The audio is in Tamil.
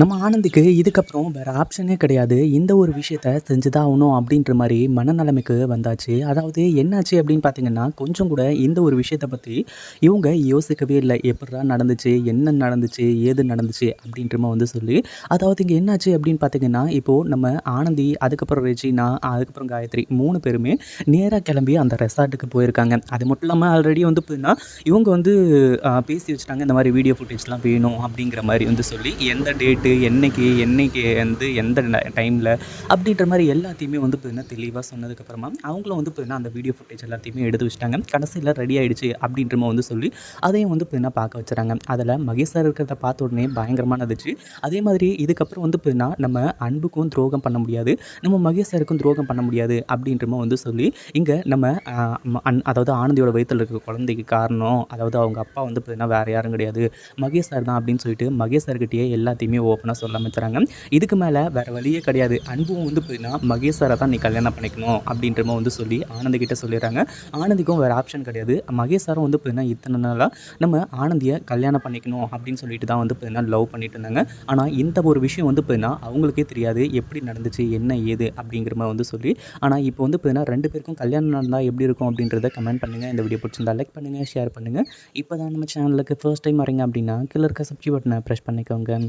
நம்ம ஆனந்திக்கு இதுக்கப்புறம் வேறு ஆப்ஷனே கிடையாது. இந்த ஒரு விஷயத்த செஞ்சு தான் ஆகணும் அப்படின்ற மாதிரி மனநிலைமைக்கு வந்தாச்சு. அதாவது என்னாச்சு அப்படின்னு பார்த்தீங்கன்னா கொஞ்சம் கூட இந்த ஒரு விஷயத்தை பற்றி இவங்க யோசிக்கவே இல்லை. எப்படிடா நடந்துச்சு? என்ன நடந்துச்சு? ஏது நடந்துச்சு? அப்படின்ற வந்து சொல்லி அதாவது இங்கே என்னாச்சு அப்படின்னு பார்த்தீங்கன்னா இப்போது நம்ம ஆனந்தி அதுக்கப்புறம் ரெஜினா அதுக்கப்புறம் காயத்ரி மூணு பேருமே நேராக கிளம்பி அந்த ரெசார்ட்டுக்கு போயிருக்காங்க. அது மட்டும் இல்லாமல் ஆல்ரெடி வந்து பார்த்தீங்கன்னா இவங்க வந்து பேசி வச்சுட்டாங்க இந்த மாதிரி வீடியோ ஃபுட்டேஜ்லாம் வேணும் அப்படிங்கிற மாதிரி வந்து சொல்லி எந்த டேட் டேட்டு என்னைக்கு என்னைக்கு வந்து எந்த டைமில் அப்படின்ற மாதிரி எல்லாத்தையுமே வந்து பார்த்தீங்கன்னா தெளிவாக சொன்னதுக்கப்புறமா அவங்களும் வந்து பார்த்தீங்கன்னா அந்த வீடியோ ஃபுட்டேஜ் எல்லாத்தையுமே எடுத்து வச்சுட்டாங்க. கடைசியில் ரெடி ஆகிடுச்சு அப்படின்ற மாதிரி வந்து சொல்லி அதையும் வந்து பார்த்தீங்கன்னா பார்க்க வச்சுறாங்க. அதில் மகேஷ் சார் இருக்கிறத பார்த்த உடனே பயங்கரமாக இருந்துச்சு அதே மாதிரி இதுக்கப்புறம் வந்து பார்த்தீங்கன்னா நம்ம அன்புக்கும் துரோகம் பண்ண முடியாது நம்ம மகேஷ் சாருக்கும் துரோகம் பண்ண முடியாது அப்படின்ற மாதிரி வந்து சொல்லி இங்கே நம்ம அன்- அதாவது ஆனந்தியோட வயிற்றில் இருக்க குழந்தைக்கு காரணம் அதாவது அவங்க அப்பா வந்து பார்த்தீங்கன்னா வேறு யாரும் கிடையாது மகேஷ் சார் தான் அப்படின்னு சொல்லிட்டு மகேஷ் சார்கிட்டயே எல்லாத்தையுமே ஓப்பனாக சொல்ல ஆரம்பிச்சுறாங்க இதுக்கு மேலே வேறு வழியே கிடையாது. அன்பும் வந்து போயின்னா மகேஷ் சாரை தான் நீ கல்யாணம் பண்ணிக்கணும் அப்படின்ற வந்து சொல்லி ஆனந்திக்கிட்ட சொல்லிடுறாங்க. ஆனந்திக்கும் வேறு ஆப்ஷன் கிடையாது. மகேஷ் சாரும் வந்து போயின்னா இத்தனை நாளாக நம்ம ஆனந்தியை கல்யாணம் பண்ணிக்கணும் அப்படின்னு சொல்லிட்டு தான் வந்து போயின்னா லவ் பண்ணிட்டு இருந்தாங்க. ஆனால் இந்த ஒரு விஷயம் வந்து போயின்னா அவங்களுக்கே தெரியாது. எப்படி நடந்துச்சு என்ன ஏது அப்படிங்கிற மாதிரி வந்து சொல்லி. ஆனால் இப்போ வந்து போயின்னா ரெண்டு பேருக்கும் கல்யாணம் நடந்தால் எப்படி இருக்கும் அப்படின்றத கமெண்ட் பண்ணுங்கள் இந்த வீடியோ பிடிச்சிருந்தா லைக் பண்ணுங்கள் ஷேர் பண்ணுங்கள் இப்போ தான் நம்ம சேனலுக்கு ஃபர்ஸ்ட் டைம் வரீங்க அப்படின்னா கீழே இருக்க சப்ஸ்கிரைப் பட்டனை ப்ரெஸ் பண்ணிக்கோங்க.